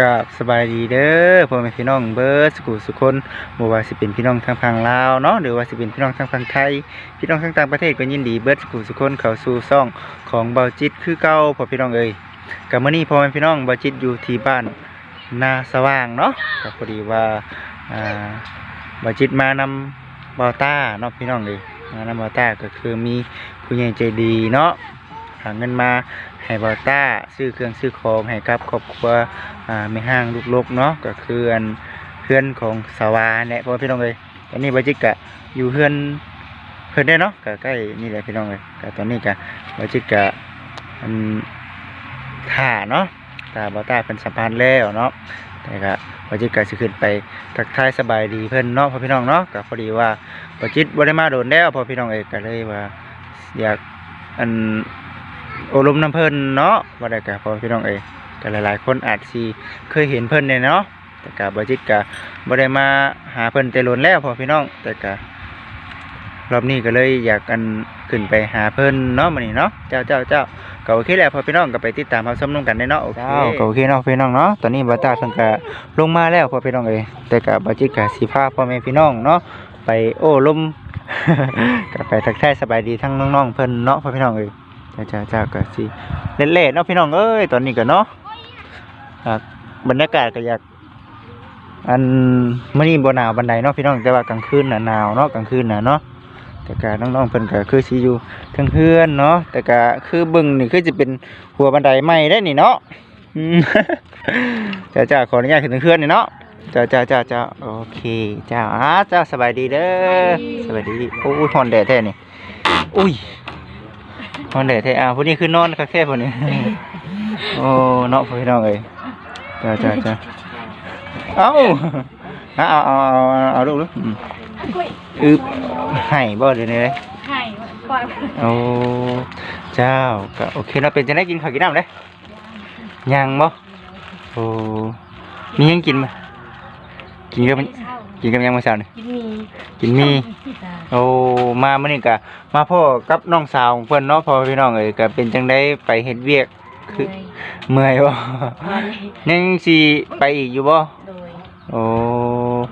กับสบายดีเด้อพ่อแม่พี่น้องเบิร์ดสุขุสุคนบ่ว่าสิเป็นพี่น้องทางฝั่งลาวเนาะหรือว่าสิเป็นพี่น้องทางฝั่งไทย พี่น้องทางต่างประเทศก็ยินดีเบิร์ดสุขุสุคนเข้าสู่ซ่องของเบาจิตคือเก่าพ่อพี่น้องเอ้ยกับมื้อนี้พ่อแม่พี่น้องเบาจิตอยู่ที่บ้านนาสว่างเนาะก็พอดีว่าอ่าเบาจิตมานำเบาต้าเนาะพี่น้องเอ้ยมานำเบาต้าก็คือมีผู้ใหญ่ใจดีเนาะ หาเงินมาให้บาต้าซื้อเครื่องซื้อของให้กับครอบครัวอ่าไม่ห้างลูกลกเนาะก็คืออันเพื่อนของสาวาเนี่ยพ่อพี่น้องเลยตอนนี้บาจิกกะอยู่เพื่อนเพื่อนได้เนาะก็ใกล้นี่แหละพี่น้องเลยก็ตอนนี้กะบาจิกกะอันท่าเนาะตาบาต้าเป็นสัมพันธ์แล้วเนาะแต่ก็บาจิกกะสิขึ้นไปทักทายสบายดีเพื่อนเนาะพ่อพี่น้องเนาะก็พอดีว่าบาจิตบ่ได้มาโดนแล้วพ่อพี่น้องเอยก็เลยว่าอยากอัน โอลมน้ำเพิ่นเนาะว่าได้กะพ่อพี่น้องเอยก็หลายๆ คนอาจสิเคยเห็นเพิ่นเนี่ยเนาะแต่กับบจิตกะบ่ได้มาหาเพิ่นแต่ล้นแล้วพอพี่น้อง แต่กะรอบนี้ก็เลยอยากกันขึ้นไปหาเพิ่นเนาะมื้อนี้เนาะเจ้าเจ้าเจ้าก็โอเคแล้วพอพี่น้องก็ไปติดตามรับชมนํกันได้เนาะโอเคก็โอเคเนาะพี่น้องเนาะตอนนี้บ่ตาเพิ่นก็ลงมาแล้วพอพี่น้องเอ้ยแต่กะบ่จิตกะสิพาพ่อแม่พี่น้องเนาะไปโอ้ลมก็ไปทักทายสบายดีทั้งน้องๆเพิ่นเนาะพ่อพี่น้องเอ้ย จ้าเจ้าเจ้าก็สิเล่นๆเนาะพี่น้องเอ้ยตอนนี้ก็เนาะบรรยากาศก็อยากอันมื่อนี้บ่หนาวบันไดเนาะพี่น้องแต่ว่ากลางคืนน่ะหนาวเนาะกลางคืนน่ะเนาะแต่ก็น้องๆเพิ่นก็คือสิอยู่เทั้งเฮือนเนาะแต่ก็คือบิ่งนี่คือจะเป็นหัวบันไดใหม่ได้นี่เนาะจ้าจ้าขออนุญาตขึ้นทางเฮือนนี่เนาะจ้าจ้าจ้าจ้าโอเคจ้าอ่าจ้าสบายดีเด้อสบายดีโอ้ยฮอนแดดแท้นี่อุ้ย ฮอนแดดแท้อ่าพวกนี้คือนอนคักแท้พวกนี้โอ้เนาะพี่น้องเอ้ยจ้าจ้าจ้าเอาเอาเอาเอาเอาเอาลูกลูกอืมอึบให้บ่เดี๋ยวนี้เลยไข่ปล่อยโอ้เจ้าก็โอเคเราเป็นจะได้กินข้าวกินน้ำเลยยังบ่โอ้มียังกินมั้ยกินกับมันเช่า กินกับยังมื้อเช้านี่กินมีกินมีโอ้มามื้อนี้ก็มาพ่อกับน้องสาวของเพิ่นเนาะพ่อพี่น้องเอ้ยก็เป็นจังได๋ไปเฮ็ดเวียก คือ เมื่อยบ่ยังสิไปอีกอยู่บ่โดยโอ้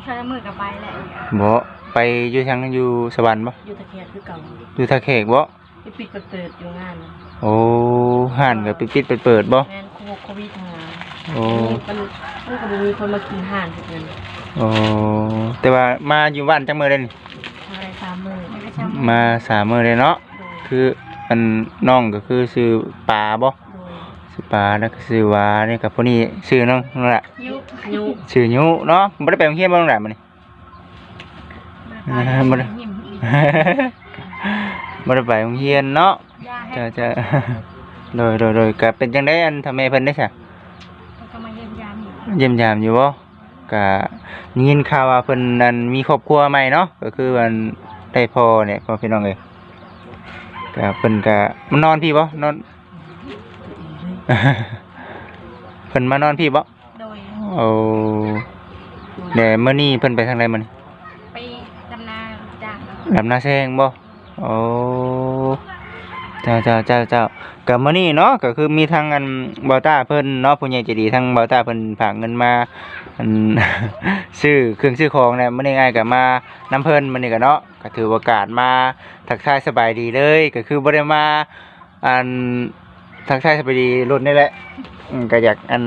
ใช้มือกับใบแหละบ่ไปอยู่ทางอยู่สวรรค์บ่อยู่ตะเคียนคือเก่าอยู่ท่าแขกบ่ไปปิดเปิดอยู่งานโอ้ห้านก็ปิดปิดเปิดเปิดบ่งานโควิดโควิดทางานโอ้มันมันก็บ่มีคนมากินห่านทุกเงิน โอ้แต่ว่ามาอยู่บ้านจังมื้อเด้นี่อะไรสามมือมาสามมื้อเลยเนาะโดยคืออันน้องก็คือชื่อปลาบ่โดยชื่อปลาแล้วก็ชื่อวานี่กับพวกนี้ชื่อน้องนั่นแหละยุยุชื่อยุเนาะบ่ได้ไปโรงเรียนบ่น้องหลานมื้อนี้บ่ได้บ่ได้ไปโรงเรียนเนาะยาให้จะจะ โดยโดยโดยก็เป็นจังได้อันทำไมเพิ่นได้ซะก็มาเยี่ยมยามอยู่เยี่ยมยามอยู่บ่ ก็ได้ยินข่าวว่าเพิ่นนั้นมีครอบครัวใหม่เนาะก็คือมันได้พ่อเนี่ยพ่อพี่น้องเอ้ยก็เพิ่นก็มานอนพี่บ่นอน เพิ่นมานอนพี่บ่โดยโอ้เดี๋ยวมื้อนี้เพิ่นไปทางใดมื้อนี้ไปดำนาจ้างลำนาแซงบ่โอ้ เจ้าเจ้าเจ้าเจ้ากับมื้อนี้เนาะก็คือมีทางอันบาต้าเพิ่นเนาะผู้ใหญ่ใจดีทางบาต้าเพิ่นฝากเงินมาอันซื้อเครื่องซื้อของเนี่ยมื้อนี้ง่ายก็มาน้ำเพิ่นมื้อนี้ก็เนาะก็ถือโอกาสมาทักทายสบายดีเลย ก็คือบ่ได้มาอันทักทายสบายดีรุ่นนี่แหละก็อยากอัน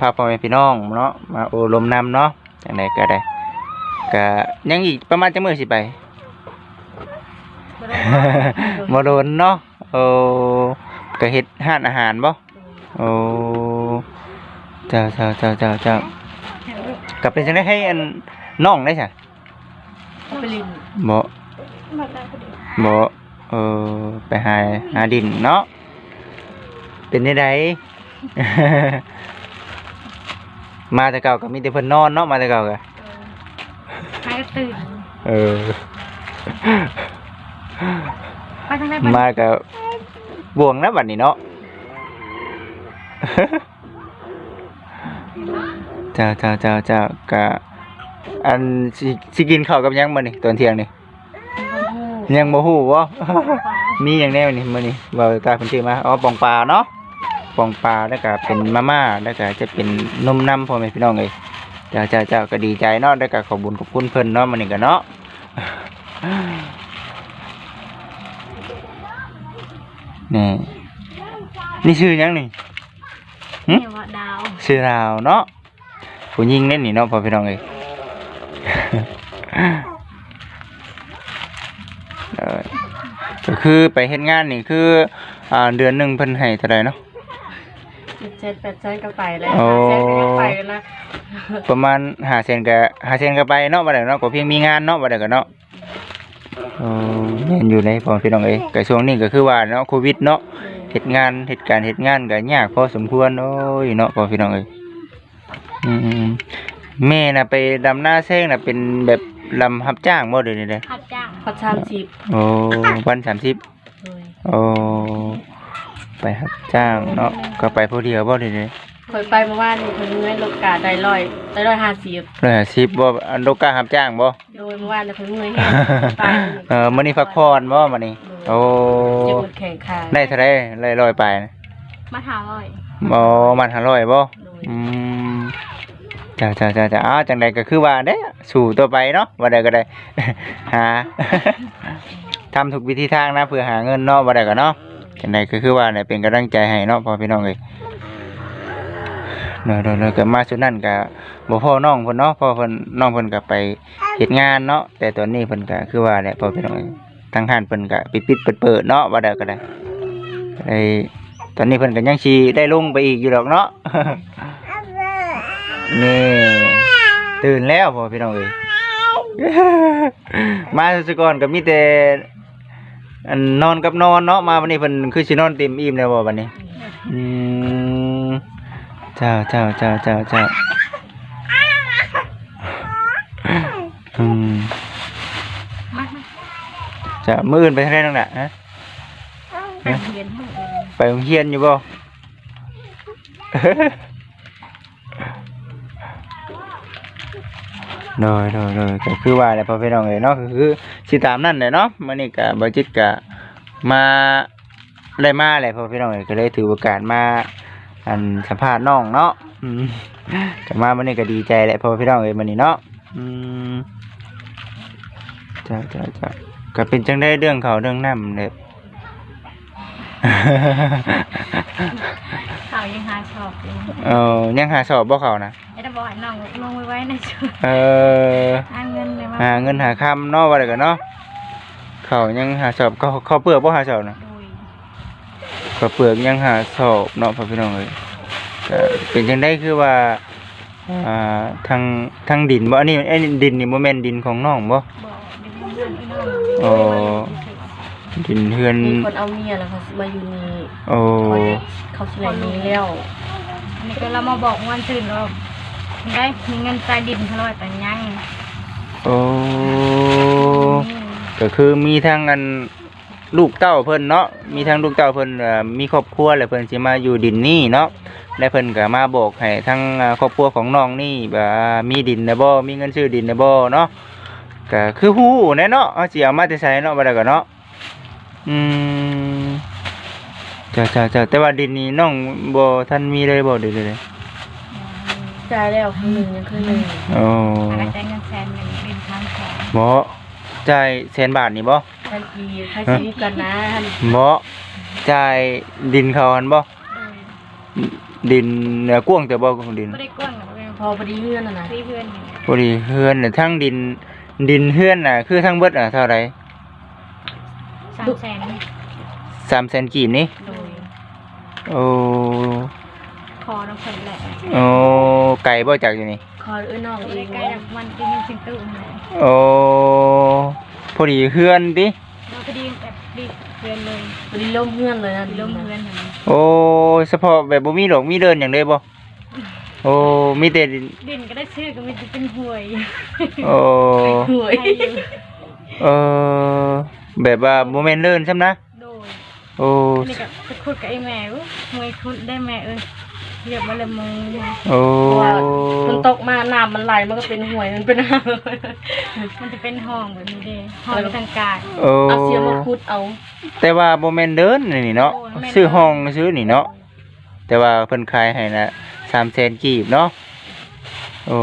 พาพ่อแม่พี่น้องเนาะมาโอลมนำเนาะจังไดก็ได้ก็ยังอีกประมาณจักมื้อสิไปบ่โดนเนาะ โอ้ก็เฮ็ดห้านอาหารบ่โอ้เจ้าเจ้าเจ้าเจ้าเจ้าก็เป็นจังได๋ให้อันน้องได้ซะไปลินบ่บ่เออไปหาหาดินเนาะเป็นจังได มาแต่เก่าก็มีแต่เพิ่นนอนเนาะมาแต่เก่าก็ใครก็ตื่นเออ ไปทางไหนไป มากั บบวงนะบัดนี้เนาะ เจ้าเจ้าเจ้าเจ้ากะอันสิสิกินข้าวกับหยังมื้อนี่ตอนเที่ยงนี่ ยังบ่ฮู้บ่ มีหยังแน่นี่มื้อนี่บ่าวตาเพิ่นชื่อมาอ๋อปองปลาเนาะปองปลาแล้วก็เป็นมาม่าแล้วก็จะเป็นนมน้ำพ่อแม่พี่น้องเอ้ยเจ้าเจ้าเจ้าก็ดีใจเนาะแล้วก็ขอบุญขอบคุณเพิ่นเนาะมื้อนี้ก็เนาะ นี่นี่ชื่อหยังนี่หึเนี่ยว่าดาวชื่อราวเนาะผู้หญิงเล่นนี่เนาะพ่อพี่น้องเอ้ยเอ้ยก็คือไปเฮ็ดงานนี่คืออ่าเดือนหนึงเพิ่นให้เท่าใดเนาะเจ็ดแปดเซนก็ไปแล้วโอ้ห้าเซนก็ยังไปนะประมาณ500,000ก็500,000ก็ไปเนาะบ่ได้เนาะก็เพียงมีงานเนาะบ่ได้ก็เนาะโอ้ แม่นอยู่เลยพ่อพี่น้องเอ้ยก็ช่วงนี้ก็คือว่าเนาะโควิดเนาะเหตุงานเหตุการณ์เหตุงานก็ยากพอสมควรโอ้ยเนาะพ่อพี่น้องเอ้ยอืมแม่น่ะไปดำหน้าแซงน่ะเป็นแบบลำรับจ้างบ่เดี๋ยวนี้เด้อขับจ้างพอชามสิบโอ้วันสามสิบเลยโอ้ไปรับจ้างเนาะก็ไปผู้เดียวบ่เดี๋ยวนี้ เคยไปเมื่อวานนี่คนเมื่อยลกกาได้ร้อยได้ร้อยห้าสิบร้อยห้าสิบบ่อันโลการับจ้างบ่โดยเมื่อวานเนี่ยคนเมื่อยแห้งไปเออมื้อนี้พักผ่อนบ่มื้อนี้โอ้จะหมดแข่งขันได้เท่าไดได้ร้อยไปนะมาถามเลยบ่มัน500บ่โดยอืมจ้าจ้าจ้าจ้าอ้าวจังใดก็คือว่าเด้สู่ต่อไปเนาะว่าใดก็ได้หาทำทุกวิธีทางนะเพื่อหาเงินเนาะว่าใดก็เนาะจังใดก็คือว่าเนี่ยเป็นกำลังใจให้เนาะพ่อพี่น้องเอ้ย เนาะเนาะเนาะก็มาสุดนั้นก็บ่พ่อน้องเพิ่นเนาะพ่อเพิ่นน้องเพิ่นก็ไปเฮ็ดงานเนาะแต่ตอนนี้เพิ่นก็คือว่าแหละพ่อพี่น้องเอ้ยทางห้านเพิ่นก็ปิดๆเปิดๆเนาะว่าใดก็ได้ไอ้ตอนนี้เพิ่นก็ยังสิได้ลงไปอีกอยู่ดอกเนาะนี่ตื่นแล้วพ่อพี่น้องเอ้ยมาสุกรก็มีแต่นนอนกับนอนเนาะมาวันนี้เพิ่นคือสินอนเต็มอิ่มแล้วบ่บัดนี้อืม เจ้าเจ้าเจ้าเจ้าเจ้าอืมมามาจะมื้ออื่นไปทางใดนั่นน่ะฮะไปเรียนห้องเรียนไปโรงเรียนอยู่บ่โดยโดยโดยก็คือว่าแหละพ่อพี่น้องเอ้ยเนาะก็คือสิตามนั่นแหละเนาะมื้อนี้ก็บ่จิตก็มาได้มาแหละพ่อพี่น้องเอ้ยก็เลยถือโอกาสมา อันสัมภาษณ์น้องเนาะอืมก็มามื้อนี้ก็ดีใจแหละพ่อพี่น้องเอ้ยมื้อนี้เนาะอืมจ้าจ้าจ้าก็เป็นจังได้เรื่องเขาวเรื่องน้ำเนี่ยข่าวยังหาชอบอยู่เออยังหาสอบบ่เขานะไอ้ตาบอยน้องลงไว้ไว้ในชุดเออหาเงินเลยมาหาเงินหาคำเนาะว่าได้กันเนาะเขายังหาสอบเขาเขาเปลือกบ่หาสอบนะโดยเขาเปลือกยังหาสอบเนาะพ่อพี่น้องเอ้ยก็เป็นจังได้คือว่าอ่าทางทางดินบ่อันนี้ไอ้ดินนี่บ่แม่นดินของน้องบ่บอกเดี๋ยวเงินไอ้น้องโอ้ดินเฮือนมีคนเอาเมียแล้วเขามาอยู่นี่โอ้เขาเฉลยนี้แล้วอันนี้ก็เรามาบอกวันตื่นเราได้มีเงินใต้ดินเขาเลยแต่ยังโอ้ก็คือมีทั้งอัน ลูกเต้าเพิ่นเนาะมีทั้งลูกเต้าเพิ่นเอ่อมีครอบครัวแล้วเพิ่นสิมาอยู่ดินนี่เนาะและเพิ่นก็มาบอกให้ทั้งอ่าครอบครัวของน้องนี่แบบว่ามีดินนะบ่มีเงินซื้อดินนะบ่เนาะก็คือฮู้แน่เนาะเอาสิเอามาแต่ไสเนาะบ่ได้ก็เนาะอืมจ้าจ้าจ้าแต่ว่าดินนี่น้องบ่ทันมีเลยบ่เด้เลยจ่ายแล้วครึ่งหนึ่งยังครึ่งหนึ่งโอ้อะไรได้เงินแสนหนึ่งเป็นทางแสนบ่จ่ายแสนบาทนี่บ่ ทันทีให้ชีวิตกันนะท่านบ่จ่ายดินเขาหั่นบ่โดยดินเนื้อกว้างแต่บ่ของดินไม่ได้กว้างหรอกเลยพอพอดีเงื่อนน่ะนะที่เพื่อนอยู่พอดีเฮือนน่ะทั้งดิน ดินเฮือนน่ะ คือทั้งเบิดอะเท่าไหร่สามแสน300,000กีบนี่โดยโอ้คอน้ำฝนแหละโอ้ไก่บ่จากอยู่นี่คอยเอ้ยน้องโดเอยงใกล้จากมันกินสิงตู้ไหนโอ้ พอดีเฮือนติเราพอดีแบบดีเพื่อนเลยพอดีล่มเงื่อนเลยนะล้มเพื่อนนะโอ้เฉพาะแบบบ่มีดอกมีเดินอย่างเด้บ่โอ้มีแต่ดินดินก็ได้ชื่อก็มีแต่เป็นห่วยโอ้หวยให้อยู่เออแบบว่าบ่แม่นเดินซ้ำนะ โดยโอ้อันนี้ก็จะคุดกับไอ้แม่อุ๊ยห่วยคุดได้แม่เอ้ย เรียกมาเลยมึงโอ้เพราะว่ามันตกมาน้ำมันไหลมันก็เป็นหวยมันเป็นน้มันจะเป็นห้องแบบนี้เด้ห้องทางกายโอ้ำเอาเสียมาคุดเอา แต่ว่าบ่แม่นเดินนี่เนาะโอ้แม่นเดินซื้อห้องซื้อนี่เนาะแต่ว่าเพิ่นขายให้นะ300,000กีบเนาะโอ้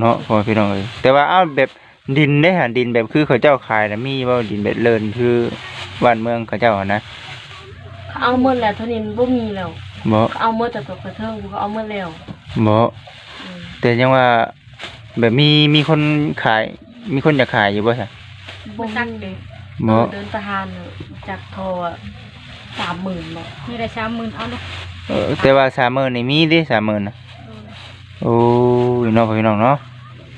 เนาะพ่อพี่น้องเอ้ยแต่ว่าเอาแบบดินเด้ฮะดินแบบคือเขาเจ้าขายน่ะมีบ่ดินแบบเลินคือบ้านเมืองเขาเจ้าอะนะเอาหมดแล้วเท่านี้มันบ่มีแล้ว บ่เอาหมดแต่ตัวกระเทิงก็เอาหมดแล้วบ่อืมแต่ยังว่า แบบมีมีคนขาย มีคนอยากขายอยู่บ่ซะบ่จักมีเด้อบ่เดินทหารน่ะจากโทรอะ30,000บ่มีแต่30,000เอาเด้อเออแต่ว่า30,000นี่มีเด้30,000น่ะโอ้ยน้องพี่น้องเนาะ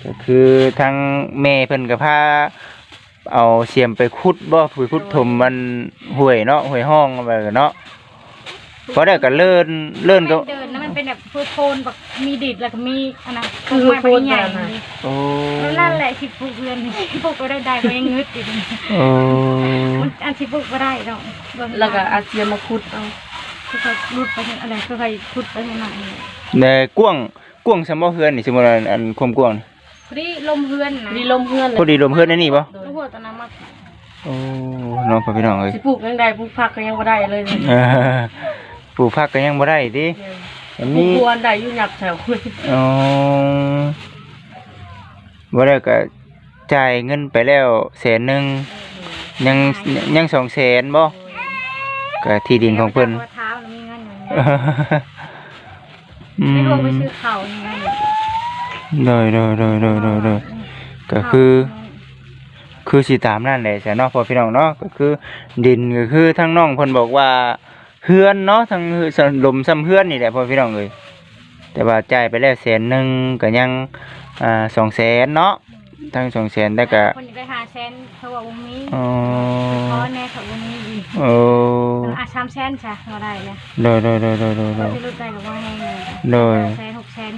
ก็คือทางแม่เพิ่นก็พาเอาเสียมไปขุดบ่ไปขุดถมมันห้วยเนาะห้วยห้องไปเนาะ พอได้ก็เลื่อนเลื่อนก็ เดินนะมันเป็นแบบพืชโพนแบบมีดิดแล้วก็มีอันนั้นคือไม้โพใบนใหญ่แบบนั้นโอ้แล้วนั่นแหละสิปลูกเรือนนี่ปลูกก็ได้ได้ก็ยังงึดอยู่โอ้มันอันสิปลูกก็ได้ดอกเบิ่งแล้วก็อาเซียมาขุดเอาคือเขารุดไปเห็นอะไรคือใครขุดไปเห็นหน่อยในกว้างกว้างสมบ่เฮือนนี่สมมุติว่าอันความกว้างนี่พอดีลมเฮือนนะดีลมเพื่อนพอดีรวมเฮือนในนี่บ่โดยลูกหัวตอนนั้นมาโอ้น้องพี่น้องเอ้ยสิปลูกยังได้ปลูกผักก็ยังบ่ได้เลยเนี่ยเออ ปลูกผักก็ยังบ่ได้ติอันปลูกนี้ ควรได้อยู่หยับแถวอ๋อบ่ได้ก็จ่ายเงินไปแล้วแสนหนึงยังยังสองแสนบ่ก็ที่ดินของเพิ่น เท้าแล้วมีเงินอยู่อืไม่มรวมไปซื้อข้าวนี่ไงโดยโดยโดยโดยโดยโดยก็คือคือสิตามนั่นแหละจ้ะเนาะพ่อพี่น้องเนาะก็คือ ดินก็คือทั้งน้องเพิ่นบอกว่า เฮือนเนาะทั้งเฮือนลมซ้ำเฮือนนี่แหละพ่อพี่น้องเอ้ยแต่ว่าจ่ายไปแล้วแสนหนึงก็ยังอ่าสองแสนเนาะทั้งสองแสนแต่ก็คนจะได้หาแสนเขาว่าบ่มีอ๋อเพราะแน่เขาบ่มีอีกโอ้อะสามแสนจ้ะเราได้แล้วโดยโดยโดยโดยโดยโดเรายจะรุดได้กับว่าแห้งเลยโดยแสนหกแสน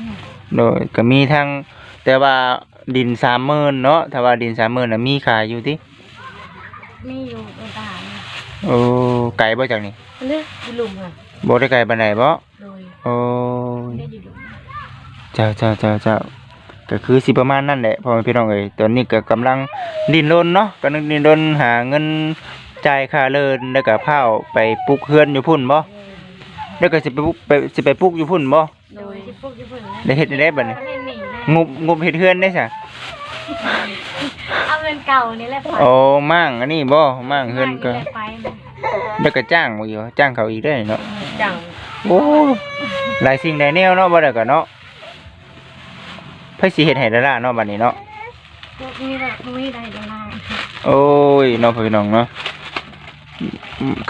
โดยก็มีทั้งแต่ว่าดินสามหมื่นเนาะถ้าว่าดินสามหมื่นน่ะมีขายอยู่ติมีอยู่ในทหารโอ้ ไกลบ่จากนี่อันนี้ดีลุมค่ะบ่ได้ไกลปานใดบ่โดยโอ้ได้อยู่เจ้าเจ้าเจ้าเจ้าก็คือสิประมาณนั่นแหละพ่อแม่พี่น้องเอ้ยตอนนี้ก็กำลังดิ้นรนเนาะกำลังดิ้นรนหาเงินจ่ายค่าเลินแล้วก็พาไปปลูกเฮือนอยู่พุ่นบ่แล้วก็สิไปปลูกไปสิไปปลูกอยู่พุ่นบ่โดยที่พวกญี่ปุ่นนะได้เฮ็ดได้บัดนี้เล่นหนีนะงบงบเฮ็ดเฮือนได้ซะเอาเงินเก่านี่แหละไปโอ้มั่งอันนี้บ่มั่งเฮือนก็นี่แหละไปนะ แล้วก็จ้างบ่อยู่จ้างเขาอีกได้เนาะจังโอ้หลายสิ่งหลายแนวเนาะบ่ได้ก็เนาะไผสิเฮ็ดให้ได้ล่ะเนาะบัดนี้เนาะพวกนี้แบบมีได้เดี๋ยวนะโอ้ยน้องพี่น้องเนาะ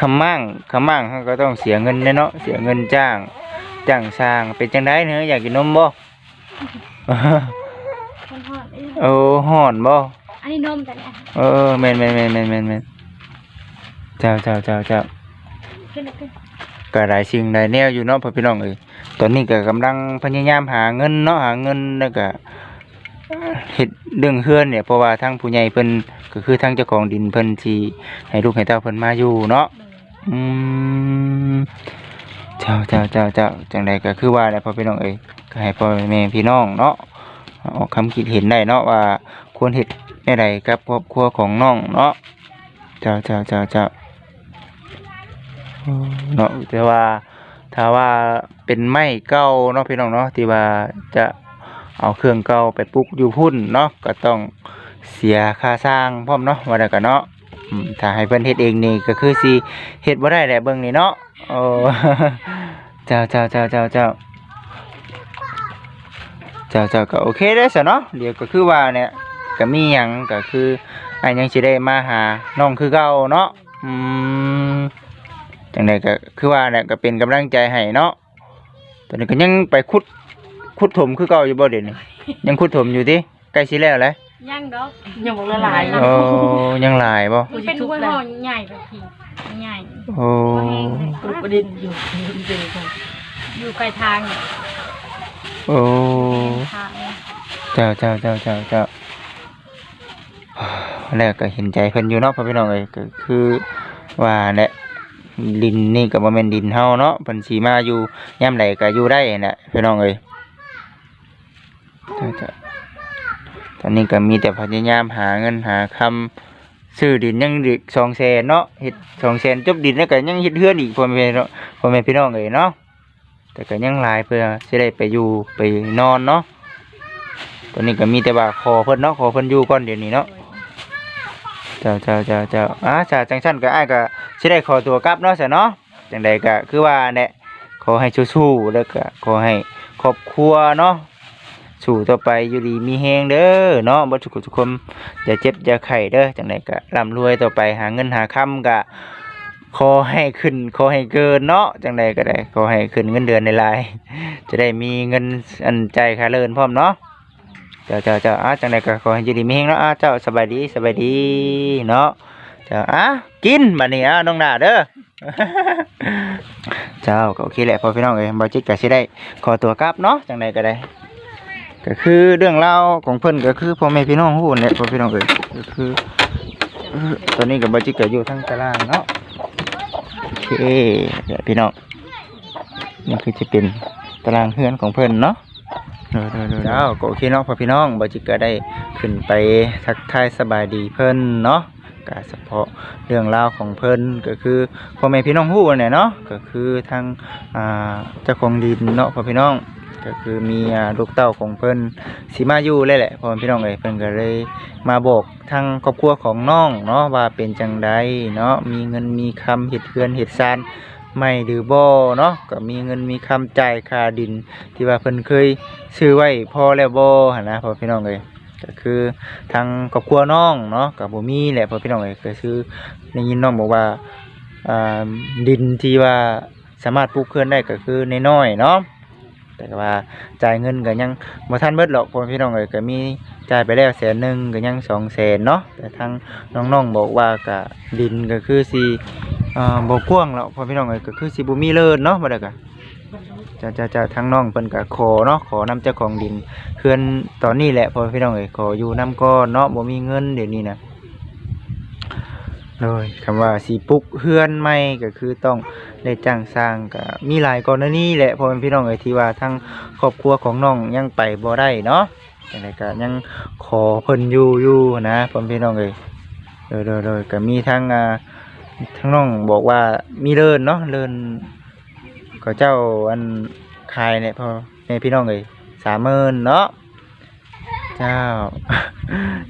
คำมั่งคำมั่งเขาก็ต้องเสียเงินแน่เนาะเสียเงินจ้างจ้างสร้างเป็นจังไดเนาะอยากกินนมบ่ คนทอดเอ้ยโอ้ฮ้อนบ่ อันนี้นมแต่เนี่ย เออแม่นแม่นแม่นแม่นแม่นแม่นเจ้าเจ้าเจ้าเจ้าขึ้นเลยขึ้นก็หลายสิ่งหลายแนวอยู่เนาะพ่อพี่น้องเอ้ยตอนนี้ก็กำลังพยายามหาเงินเนาะหาเงินแล้วก็เฮ็ดเรื่องเฮือนเนี่ยเพราะว่าทางผู้ใหญ่เพิ่นก็คือทางเจ้าของดินเพิ่นที่ให้ลูกให้เต้าเพิ่นมาอยู่เนาะอืมเจ้าเจ้าเจ้าเจ้าจังใดก็คือว่าแหละพ่อพี่น้องเอ้ยก็ให้พ่อแม่พี่น้องเนาะออกคำคิดเห็นได้เนาะว่าควรเฮ็ดแนวใดกับครอบครัวของน้องเนาะเจ้าเจ้าเจ้าเจ้าโอ้ เนาะแต่ว่าถ้าว่าเป็นไม้เก่าเนาะพี่น้องเนาะที่ว่าจะเอาเครื่องเก่าไปปลูกอยู่พุ่นเนาะก็ต้องเสียค่าสร้างพร้อมเนาะว่าได้กันเนาะถ้าให้เพิ่นเฮ็ดเองนี่ก็คือสิเฮ็ดบ่ได้แหละเบิ่งนี่เนาะโอ้เจ้าเจ้าเจ้าเจ้าเจ้าเจ้าเจ้าก็โอเคเด้อซะเนาะเดี๋ยวก็คือว่าเนี่ยก็มีหยังก็คืออันยังสิได้มาหาน้องคือเก่าเนาะอืม จังไดก็คือว่าเนี่ยก็เป็นกำลังใจให้เนาะตอนนี้ก็ยังไปขุดขุดถมคือเก่าอยู่บ่เดี๋ยวนี้ยังขุดถมอยู่ติใกล้สิแล้วแหละย่างดอกยังบอกละลายอยู่โอ้ยังหลายบ่มันเป็นหัวหอใหญ่แบบพี่ใหญ่โอ้หัวแห้งเลยปลูกประเด็นอยู่จริงๆค่ะอยู่ไกลทางเนี่ยโอ้ทางเนี่ยเจ้าเจ้าเจ้าเจ้าเจ้าแล้วก็เห็นใจเพิ่นอยู่เนาะพ่อพี่น้องเอ้ยก็คือว่าแหละ ดินนี่ก็บ่แม่นดินเฮาเนาะเพิ่นสิมาอยู่ยามใดก็อยู่ได้น่ะพี่น้องเอ้ยตอนนี้ก็มีแต่พยายามหาเงินหาคำซื้อดินยังอีก200,000เนาะเฮ็ด200,000จบดินแล้วก็ยังเฮ็ดเฮือนอีกพ่อแม่พี่น้องพ่อแม่พี่น้องเอ้ยเนาะแต่ก็ยังหลายเพื่อสิได้ไปอยู่ไปนอนเนาะตอนนี้ก็มีแต่ว่าขอเพิ่นเนาะขอเพิ่นอยู่ก่อนเดี๋ยวนี้เนาะเจ้าเจ้าเจ้าเจ้าอ่าจ้าจังซั่นก็อ้ายก็ สิได้ขอตัวกลับเนาะซะเนาะจังใดก็คือว่าแหละขอให้สู้ๆแล้วก็ขอให้ครอบครัวเนาะสู่ต่อไปอยู่ดีมีแฮงเด้อเนาะบ่ทุกทุกคนอย่าเจ็บอย่าไข้เด้อจังใดก็ร่ำรวยต่อไปหาเงินหาค่ำก็ขอให้ขึ้นขอให้เกินเนาะจังใดก็ได้ขอให้ขึ้นเงินเดือนในลายๆจะได้มีเงินอันใจค่าเลินพร้อมเนาะเจ้าเจ้าเจ้าอะจังใดก็ขอให้อยู่ดีมีแฮงเนาะอะเจ้าสบายดีสบายดีเนาะ เจ้าอะกินบัดนี้อะน้องดาเด้อ เจ้าก็โอเคแหละพอพี่น้องเอ้ยบ่จิตก็สิได้ขอตัวกลับเนาะจังใดก็ได้ ก็คือเรื่องราวของเพิ่นก็คือพ่อแม่พี่น้องฮู้นั่นแหละพ่อพี่น้องเอ้ยก็คือเออตอนนี้ก็บ่จิตก็อยู่ทางตารางเนาะโอเคเดี๋ยวพี่น้องนี่คือจะเป็นตารางเฮือนของเพิ่นเนาะเด้อเด้อเด้อเจ้าก็โอเคเนาะพอพี่น้องบ่จิก็ได้ขึ้นไปทักทายสบายดีเพิ่นเนาะ ก็เฉพาะเรื่องราวของเพิ่นก็คือพ่อแม่พี่น้องฮู้นั่นแหละเนาะก็คือทางเจ้าของดินเนาะพ่อพี่น้องก็คือมีลูกเต้าของเพิ่นสิมาอยู่เลยแหละพ่อพี่น้องเอ้ยเพิ่นก็เลยมาบอกทางครอบครัวของน้องเนาะว่าเป็นจังใดเนาะมีเงินมีคำเฮ็ดเฮือนเฮ็ดซานไม่หรือบ่เนาะก็มีเงินมีคำจ่ายค่าดิน ที่ว่าเพิ่นเคยซื้อไว้พอแล้วบ่นนะพ่อพี่น้องเอ้ย ก็คือทางครอบครัวน้องเนาะก็บ่มีแหละพ่อพี่น้องเอ้ยก็คือได้ยินน้องบอกว่าอ่าดินที่ว่าสามารถปลูกเคลื่อนได้ก็คือน้อยๆเนาะแต่ว่าจ่ายเงินก็ยังบ่ทันเบิดหรอกพ่อพี่น้องเอ้ยก็มีจ่ายไปแล้วแสนหนึ่งก็ยัง2แสนเนาะแต่ทางน้องๆบอกว่าก็ดินก็คือสิอ่าบ่กว้างแล้วพอพี่น้องเอ้ยก็คือสิบ่มีเลิศเนาะบ่ได้ก็ จะจะจะทางน้องเพิ่นก็ขอเนาะขอนำเจ้าของดินเพื่อนตอนนี้แหละพอพี่น้องเอ้ยขออยู่นํก่อนเนาะบ่มีเงินเดี๋ยวนี้นะเลยคำว่าสิปลุกเฮือนใหม่ก็คือต้องได้จ้างสร้างก็มีหลายกรณีแหละพอพี่น้องเอยที่ว่าทางครอบครัวของน้องยังไปบ่ได้เนาะจังไดก็ยังขอเพิ่นอยู่อยู่นะพ่อพี่น้องเอ้ยเด้อๆๆก็มีทางอ่าทั้งน้องบอกว่ามีเลินเนาะเลิน ก็เจ้าอันขายเนี่ยพอในพี่น้องเลยสามหมื่นเนาะเจ้า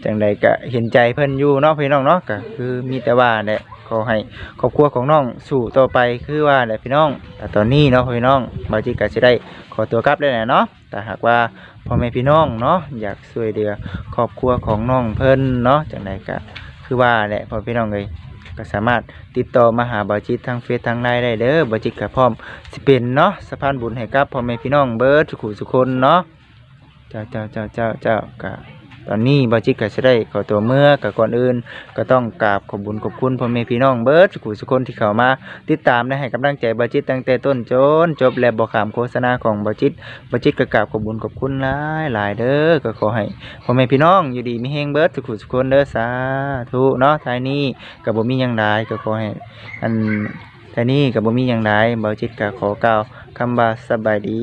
จังใดก็เห็นใจเพิ่นอยู่เนาะพี่น้องเนาะก็คือมีแต่ว่าเนี่ยขอให้ครอบครัวของน้องสู่ต่อไปคือว่าแหละพี่น้อง แต่ตอนนี้เนาะพี่น้องบางทีก็จะได้ขอตัวกลับได้แหละเนาะแต่หากว่าพ่อแม่พี่น้องเนาะอยากช่วยเหลือครอบครัวของน้องเพิ่นเนาะจังใดก็คือว่าแหละพ่อพี่น้องเลย ก็สามารถติดต่อมาหาบาจิตทางเฟซทางไลน์ได้เด้อบาจิตกับพร้อมสิเป็นเนาะสะพานบุญให้กับพ่อแม่พี่น้องเบิร์ดสุขุสุคนเนาะเจ้าเจ้าเจ้าเจ้าเจ้ากะ ตอนนี้บาจิตก็จะได้ขอตัวเมื่อกับก่อนอื่น ก็ต้องกราบขอบบุญขอบคุณพ่อแม่พี่น้องเบิร์ดทุกผู้ทุคนที่เข้ามา ติดตามและให้กำลังใจบาจิตตั้งแต่ต้นจน จบและบอกขามโฆษณาของบาจิตบาจิตก็กราบขอบบุญขอบคุณหลายหลายเด้อก็ขอให้พ่อแม่พี่น้องอยู่ดีมีแฮงเบิร์ดทุกผู้ทุคนเด้อสาธุเนาะท้ายนี้กับบ่มียังใดก็ขอให้อันแต่นี่กับบ่มียังใดบ่จิตก็ขอกล่าวคำว่าสบายดี